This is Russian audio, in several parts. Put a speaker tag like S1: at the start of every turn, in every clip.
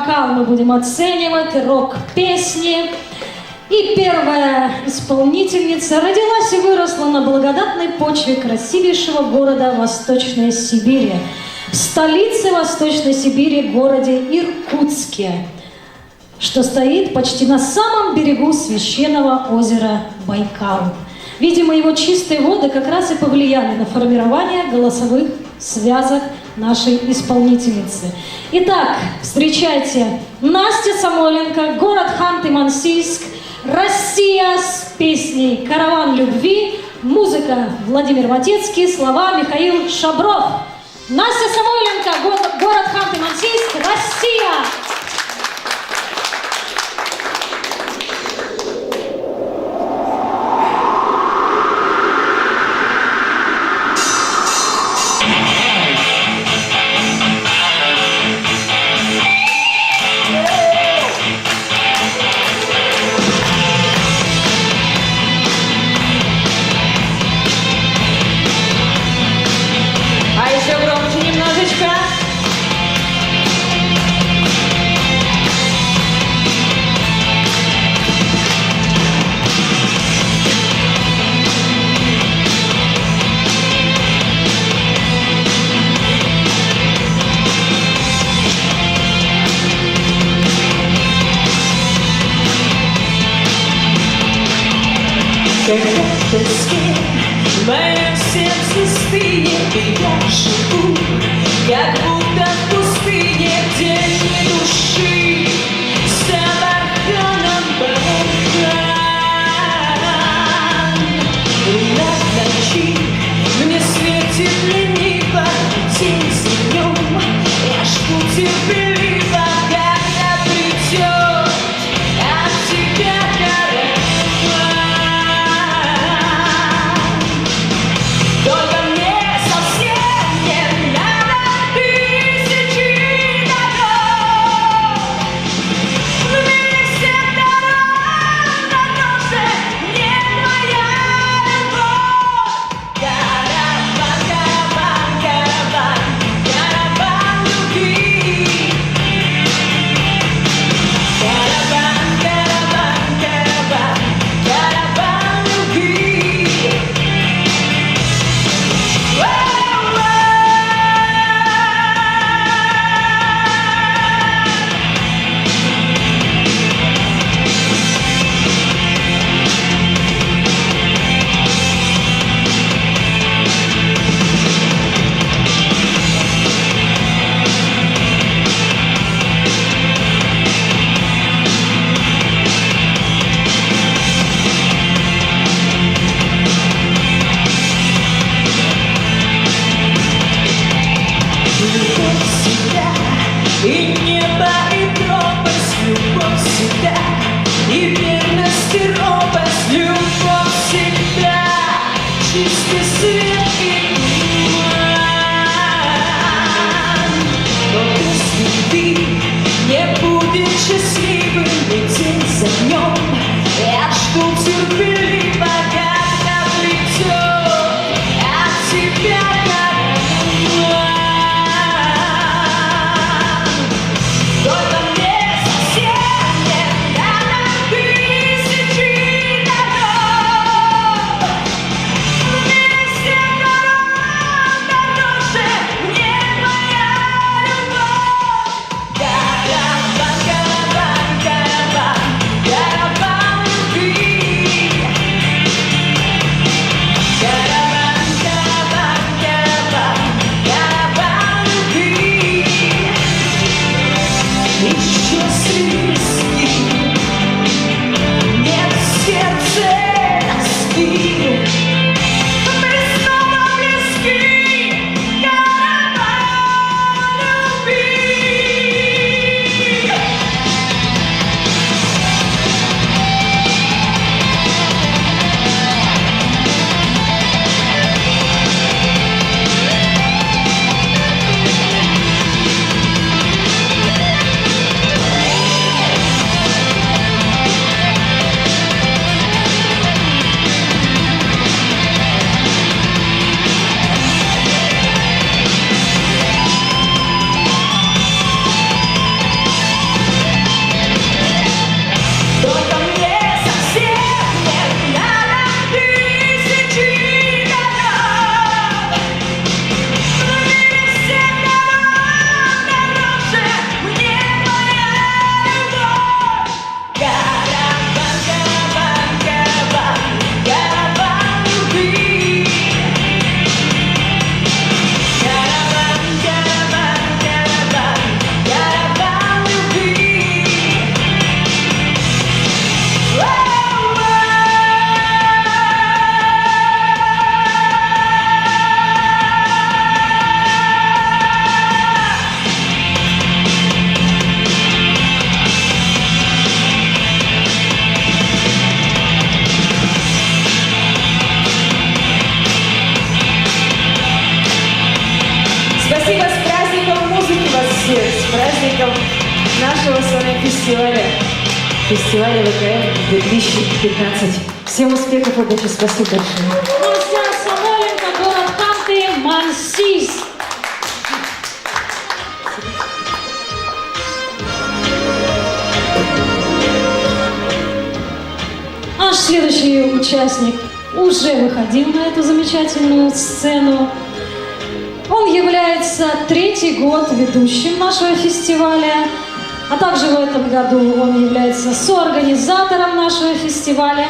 S1: Рок-вокал мы будем оценивать, рок-песни. И первая исполнительница родилась и выросла на благодатной почве красивейшего города Восточной Сибири. В столице Восточной Сибири, городе Иркутске, что стоит почти на самом берегу священного озера Байкал. Видимо, его чистые воды как раз и повлияли на формирование голосовых связок нашей исполнительницы. Итак, встречайте Настя Самойленко, город Ханты-Мансийск, Россия с песней «Караван любви», музыка Владимир Матецкий, слова Михаил Шабров. Настя Самойленко, город Ханты-Мансийск, Россия.
S2: Когда тоски в моем сердце стынет, и я живу, как
S3: You. Успехов, удачи, спасибо большое.
S1: Друзья, Самойленко, город Канты, Мансийск. Наш следующий участник уже выходил на эту замечательную сцену. Он является третий год ведущим нашего фестиваля, а также в этом году он является соорганизатором нашего фестиваля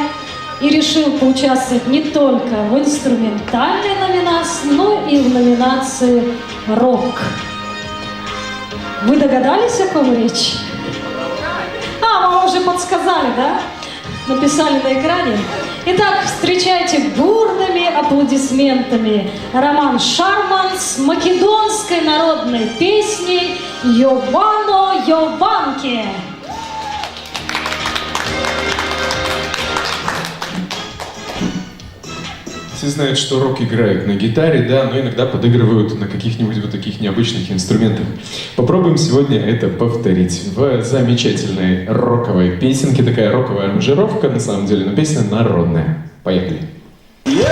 S1: и решил поучаствовать не только в инструментальной номинации, но и в номинации «Рок». Вы догадались, о ком речь? А, вам уже подсказали, да? Написали на экране. Итак, встречайте бурными аплодисментами Роман Шарман с македонской народной песней «Йовано Йованке».
S4: Все знают, что рок играют на гитаре, да, но иногда подыгрывают на каких-нибудь вот таких необычных инструментах. Попробуем сегодня это повторить в замечательной роковой песенке. Такая роковая аранжировка, на самом деле, но песня народная. Поехали. Три,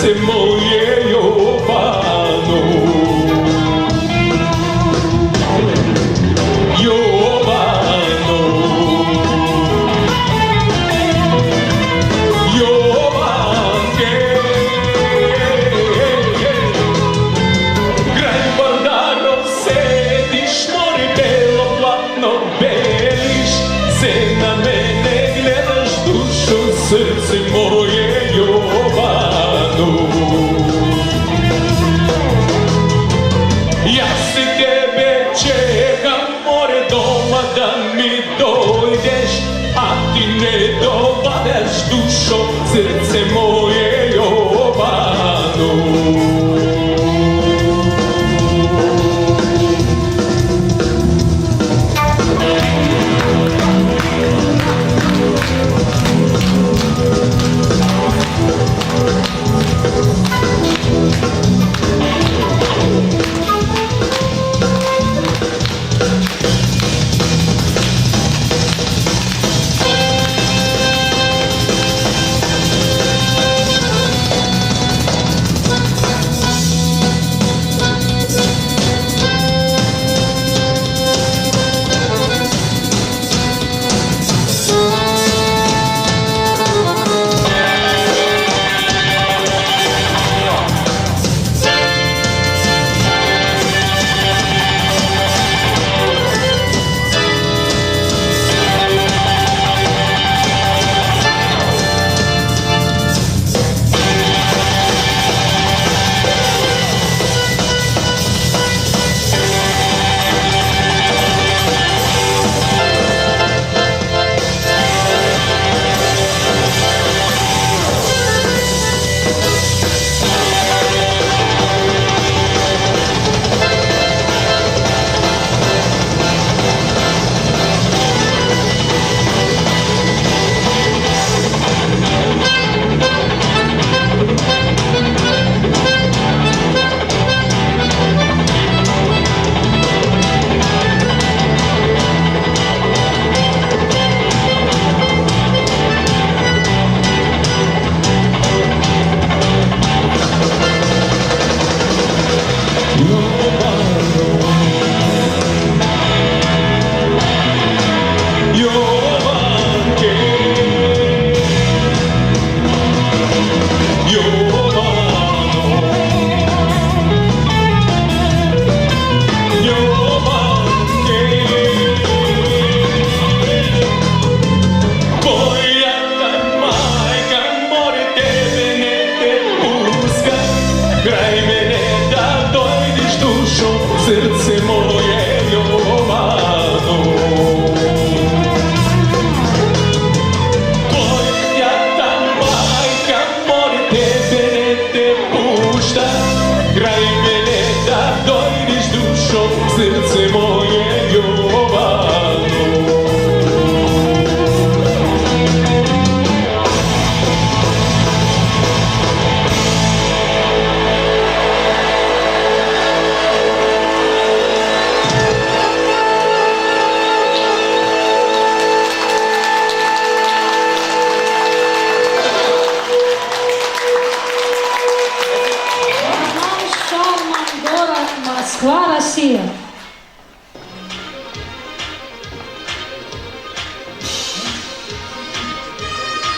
S1: ces mots.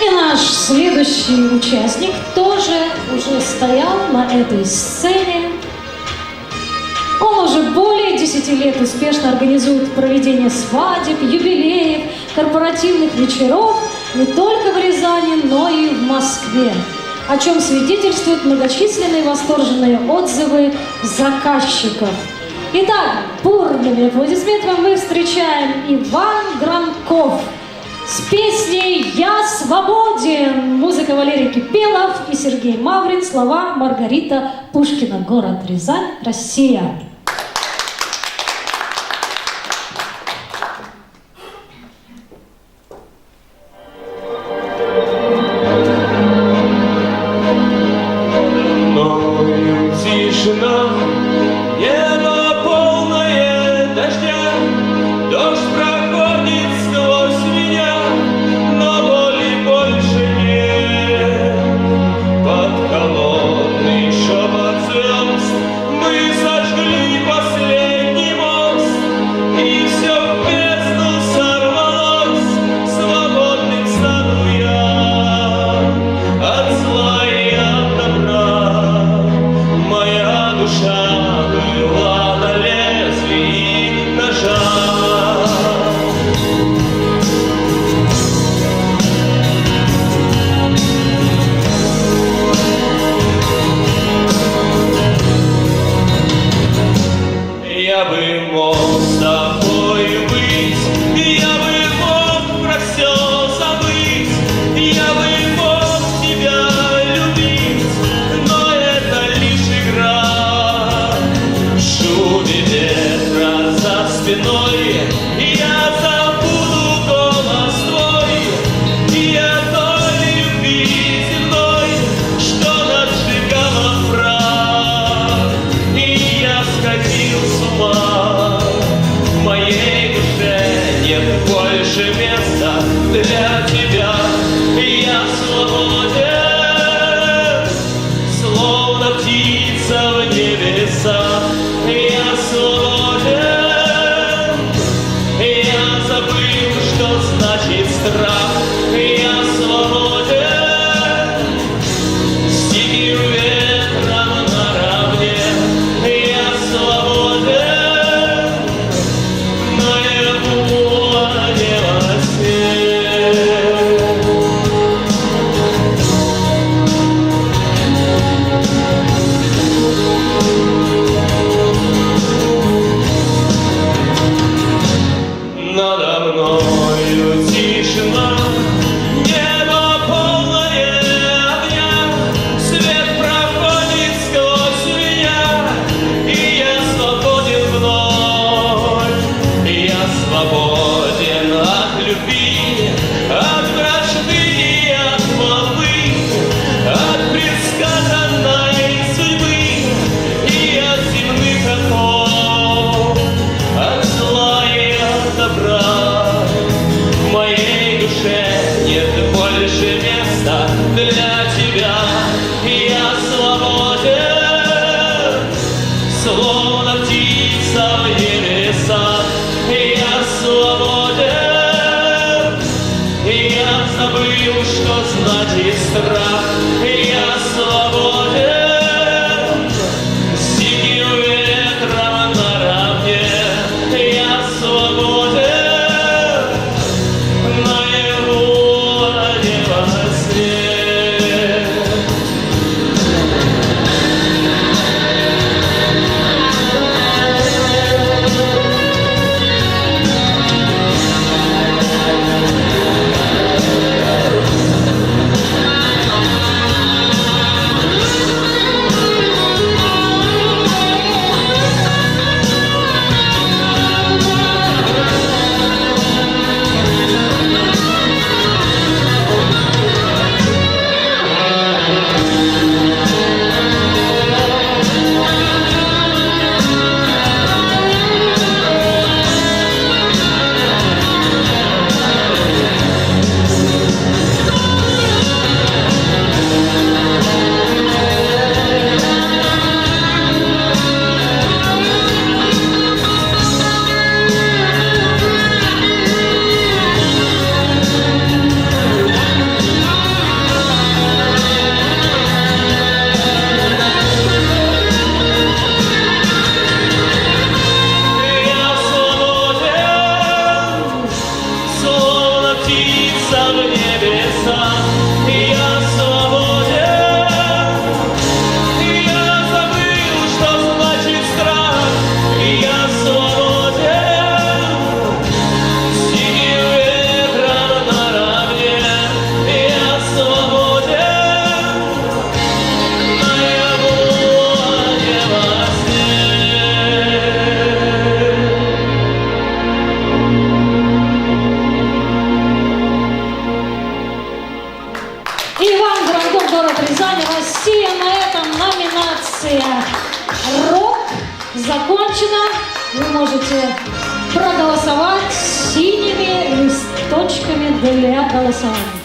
S1: И наш следующий участник тоже уже стоял на этой сцене. Он уже более 10 лет успешно организует проведение свадеб, юбилеев, корпоративных вечеров не только в Рязани, но и в Москве, о чем свидетельствуют многочисленные восторженные отзывы заказчиков. Итак, бурными аплодисментами мы встречаем Иван Гранков с песней «Я свободен». Музыка Валерий Кипелов и Сергей Маврин. Слова Маргарита Пушкина. Город Рязань, Россия. поднимутся в небеса. the night Juliette Alessandro.